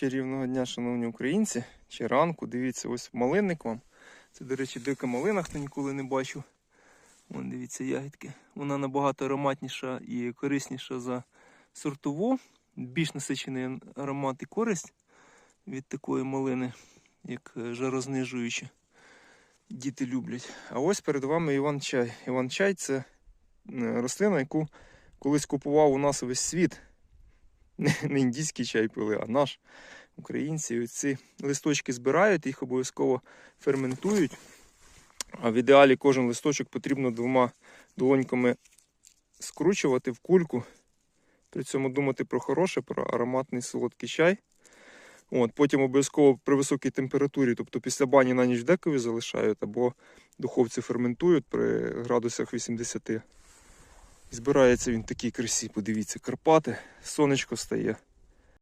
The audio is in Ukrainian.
Чарівного дня, шановні українці, чи ранку. Дивіться, ось малинник вам. Це, до речі, дика малина, хто ніколи не бачив. Вон, дивіться, ягідки. Вона набагато ароматніша і корисніша за сортову. Більш насичений аромат і користь від такої малини, як е, жарознижуюча. Діти люблять. А ось перед вами Іван-чай. Іван-чай це е, рослина, яку колись купував у нас весь світ. Не, індійський чай пили, а наш. Українці ці листочки збирають, їх обов'язково ферментують. А в ідеалі кожен листочок потрібно двома долоньками скручувати в кульку. При цьому думати про хороше, про ароматний солодкий чай. От, потім обов'язково при високій температурі, тобто після бані на ніч декові залишають або духовці ферментують при градусах 80. Збирається він в такій красі. Подивіться, Карпати, сонечко стає.